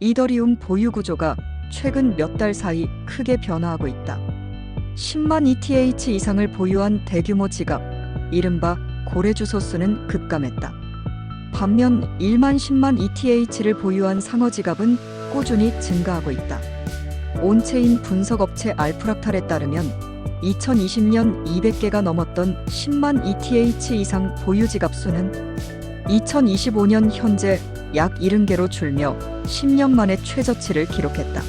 이더리움 보유 구조가 최근 몇 달 사이 크게 변화하고 있다. 10만 ETH 이상을 보유한 대규모 지갑, 이른바 고래 주소 수는 급감했다. 반면 1만 10만 ETH를 보유한 상어 지갑은 꾸준히 증가하고 있다. 온체인 분석 업체 알프락탈에 따르면 2020년 200개가 넘었던 10만 ETH 이상 보유 지갑 수는 2025년 현재 약 70개로 줄며 10년 만에 최저치를 기록했다.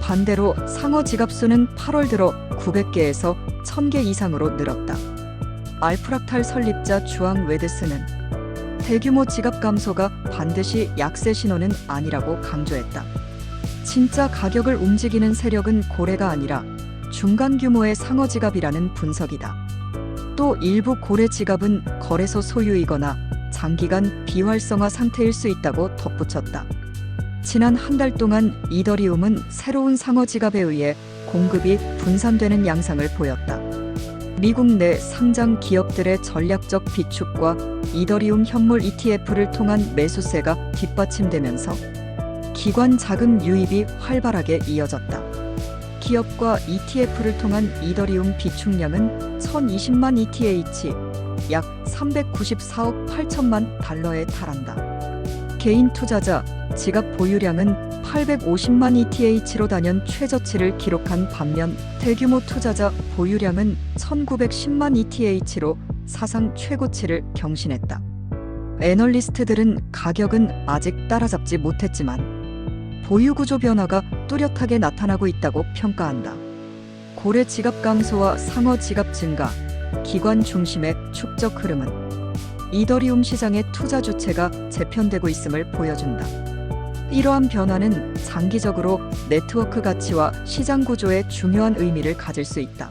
반대로 상어 지갑 수는 8월 들어 900개에서 1000개 이상으로 늘었다. 알프락탈 설립자 주앙 웨드스는 대규모 지갑 감소가 반드시 약세 신호는 아니라고 강조했다. 진짜 가격을 움직이는 세력은 고래가 아니라 중간 규모의 상어 지갑이라는 분석이다. 또 일부 고래 지갑은 거래소 소유이거나 장기간 비활성화 상태일 수 있다고 덧붙였다. 지난 한 달 동안 이더리움은 새로운 상어 지갑에 의해 공급이 분산되는 양상을 보였다. 미국 내 상장 기업들의 전략적 비축과 이더리움 현물 ETF를 통한 매수세가 뒷받침되면서 기관 자금 유입이 활발하게 이어졌다. 기업과 ETF를 통한 이더리움 비축량은 1020만 ETH, 약 394억 8천만 달러에 달한다. 개인 투자자 지갑 보유량은 850만 ETH로 단연 최저치를 기록한 반면 대규모 투자자 보유량은 1910만 ETH로 사상 최고치를 경신했다. 애널리스트들은 가격은 아직 따라잡지 못했지만 보유 구조 변화가 뚜렷하게 나타나고 있다고 평가한다. 고래 지갑 감소와 상어 지갑 증가, 기관 중심의 축적 흐름은 이더리움 시장의 투자 주체가 재편되고 있음을 보여준다. 이러한 변화는 장기적으로 네트워크 가치와 시장 구조에 중요한 의미를 가질 수 있다.